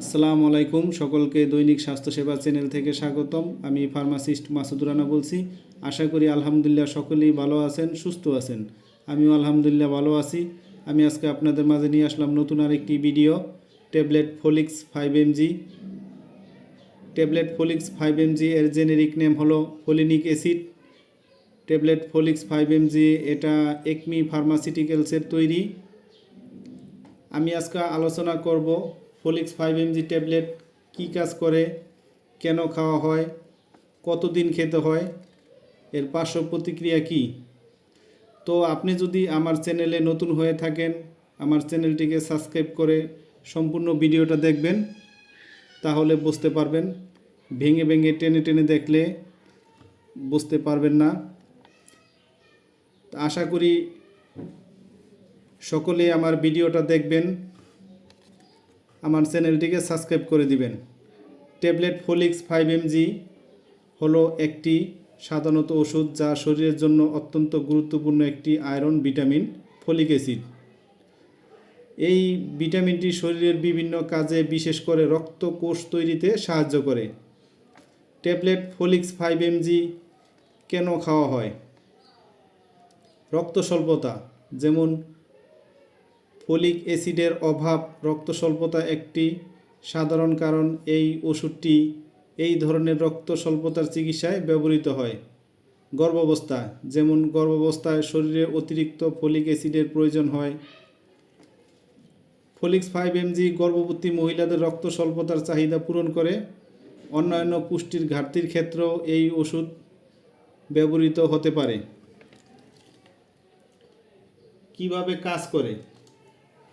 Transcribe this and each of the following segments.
আসসালামু আলাইকুম, সকলকে দৈনিক স্বাস্থ্যসেবা চ্যানেল থেকে স্বাগতম। আমি ফার্মাসিস্ট মাসুদুর রানা বলছি। আশা করি আলহামদুলিল্লাহ সকলেই ভালো আছেন, সুস্থ আছেন। আমিও আলহামদুলিল্লাহ ভালো আছি। আমি আজকে আপনাদের মাঝে নিয়ে আসলাম নতুন আরেকটি video, tablet Folix five MG. Tablet Folix five MG এর জেনেরিক নেম হলো folinic acid. Tablet Folix five MG এটা একমি ফার্মাসিউটিক্যালসের তৈরি। আমি আজকে আলোচনা করব ফলিক্স ফাইভ এমজি ট্যাবলেট কী কাজ করে, কেন খাওয়া হয়, কতদিন খেতে হয়, এর পার্শ্ব প্রতিক্রিয়া কী? তো আপনি যদি আমার চ্যানেলে নতুন হয়ে থাকেন, আমার চ্যানেলটিকে সাবস্ক্রাইব করে সম্পূর্ণ ভিডিওটা দেখবেন, তাহলে বুঝতে পারবেন, ভেঙে ভেঙে টেনে টেনে দেখলে বুঝতে পারবেন না। আশা করি সকলে আমার ভিডিওটা দেখবেন। আমার চ্যানেলটিকে সাবস্ক্রাইব করে দিবেন। ট্যাবলেট ফলিক্স ফাইভ এমজি হলো একটি সাধারণত ওষুধ যা শরীরের জন্য অত্যন্ত গুরুত্বপূর্ণ একটি আয়রন ভিটামিন ফলিক অ্যাসিড। এই ভিটামিনটি শরীরের বিভিন্ন কাজে, বিশেষ করে রক্ত কোষ তৈরিতে সাহায্য করে। ট্যাবলেট ফলিক্স ফাইভ এমজি কেন খাওয়া হয়? রক্ত স্বল্পতা যেমন ফলিক অ্যাসিডের অভাব রক্ত স্বল্পতা একটি সাধারণ কারণ। এই ওষুধটি এই ধরনের রক্ত স্বল্পতার চিকিৎসায় ব্যবহৃত হয়। গর্ভাবস্থা, যেমন গর্ভাবস্থায় শরীরে অতিরিক্ত ফলিক অ্যাসিডের প্রয়োজন হয়। ফলিক্স ফাইভ এমজি গর্ভবতী মহিলাদের রক্ত স্বল্পতার চাহিদা পূরণ করে। অন্যান্য পুষ্টির ঘাটতির ক্ষেত্রেও এই ওষুধ ব্যবহৃত হতে পারে। কীভাবে কাজ করে?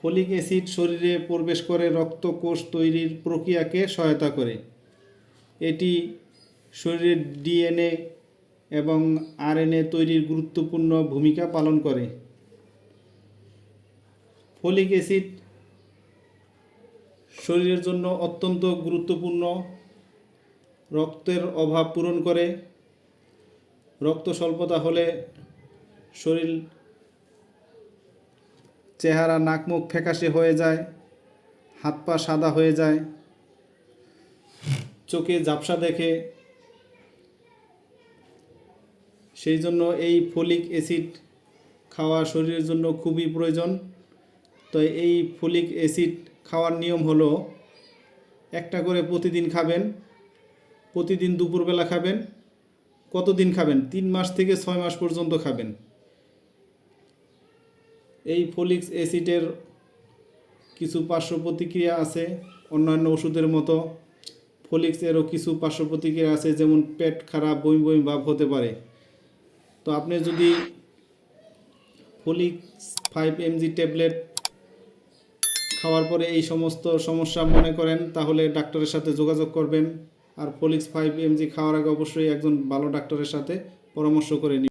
ফলিক অ্যাসিড শরীরে প্রবেশ করে রক্ত কোষ তৈরির প্রক্রিয়াকে সহায়তা করে। এটি শরীরের ডিএনএ এবং আরএনএ তৈরির গুরুত্বপূর্ণ ভূমিকা পালন করে। ফলিক অ্যাসিড শরীরের জন্য অত্যন্ত গুরুত্বপূর্ণ, রক্তের অভাব পূরণ করে। রক্ত স্বল্পতা হলে শরীর চেহারা নাক মুখ ফ্যাকাশে হয়ে যায়, হাত পা সাদা হয়ে যায়, চোখে ঝাপসা দেখে। সেই জন্য এই ফলিক অ্যাসিড খাওয়া শরীরের জন্য খুবই প্রয়োজন। তো এই ফলিক অ্যাসিড খাওয়ার নিয়ম হলো, একটা করে প্রতিদিন খাবেন, প্রতিদিন দুপুরবেলা খাবেন, কতদিন খাবেন? তিন মাস থেকে ছয় মাস পর্যন্ত খাবেন। এই ফলিক্স অ্যাসিডের কিছু পার্শ্ব প্রতিক্রিয়া আছে, অন্যান্য ওষুধের মতো। ফলিক্স এরও কিছু পার্শ্ব প্রতিক্রিয়া আছে, যেমন পেট খারাপ, বমি বমি ভাব হতে পারে। তো আপনি যদি ফলিক্স ফাইভ এমজি ট্যাবলেট খাওয়ার পরে এই সমস্ত সমস্যা মনে করেন, তাহলে ডাক্তারের সাথে যোগাযোগ করবেন। আর ফলিক্স ফাইভ এমজি খাওয়ার আগে অবশ্যই একজন ভালো ডাক্তারের সাথে পরামর্শ করে নিন।